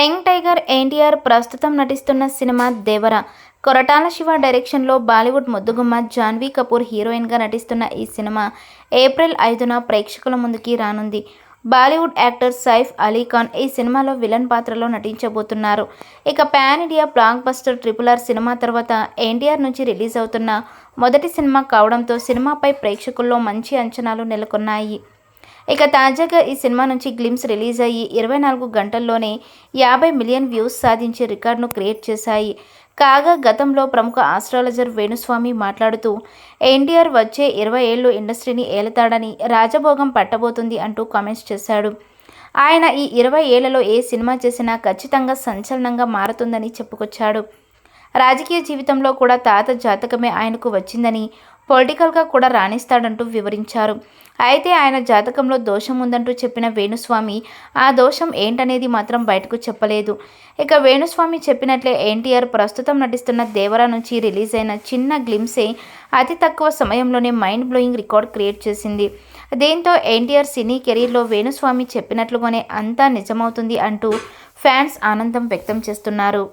Young tiger NTR ప్రస్తుతం నటిస్తున్న cinema దేవర. కొరటాల శివ డైరెక్షన్లో బాలీవుడ్ ముద్దుగుమ్మ జాన్వీ కపూర్ హీరోయిన్గా నటిస్తున్న ఈ సినిమా ఏప్రిల్ ఐదున ప్రేక్షకుల ముందుకి రానుంది. బాలీవుడ్ యాక్టర్ సైఫ్ అలీ ఖాన్ ఈ సినిమాలో విలన్ పాత్రలో నటించబోతున్నారు. ఇక pan India blockbuster triple R cinema తర్వాత ఎన్టీఆర్ నుంచి రిలీజ్ అవుతున్న మొదటి సినిమా కావడంతో సినిమాపై ప్రేక్షకుల్లో మంచి అంచనాలు నెలకొన్నాయి. ఇక తాజాగా ఈ సినిమా నుంచి గ్లిమ్స్ రిలీజ్ అయ్యి ఇరవై నాలుగు గంటల్లోనే యాభై మిలియన్ వ్యూస్ సాధించే రికార్డును క్రియేట్ చేశాయి. కాగా గతంలో ప్రముఖ ఆస్ట్రాలజర్ వేణుస్వామి మాట్లాడుతూ ఎన్టీఆర్ వచ్చే ఇరవై ఏళ్ళు ఇండస్ట్రీని ఏలుతాడని రాజభోగం పట్టబోతుంది అంటూ కామెంట్స్ చేశాడు. ఆయన ఈ ఇరవై ఏళ్ళలో ఏ సినిమా చేసినా ఖచ్చితంగా సంచలనంగా మారుతుందని చెప్పుకొచ్చాడు. రాజకీయ జీవితంలో కూడా తాత జాతకమే ఆయనకు వచ్చిందని పొలిటికల్గా కూడా రాణిస్తాడంటూ వివరించారు. అయితే ఆయన జాతకంలో దోషం ఉందంటూ చెప్పిన వేణుస్వామి ఆ దోషం ఏంటనేది మాత్రం బయటకు చెప్పలేదు. ఇక వేణుస్వామి చెప్పినట్లే ఎన్టీఆర్ ప్రస్తుతం నటిస్తున్న దేవరా నుంచి రిలీజ్ అయిన చిన్న గ్లిమ్సే అతి తక్కువ సమయంలోనే మైండ్ బ్లోయింగ్ రికార్డ్ క్రియేట్ చేసింది. దీంతో ఎన్టీఆర్ సినీ కెరీర్లో వేణుస్వామి చెప్పినట్లుగానే అంతా నిజమవుతుంది అంటూ ఫ్యాన్స్ ఆనందం వ్యక్తం చేస్తున్నారు.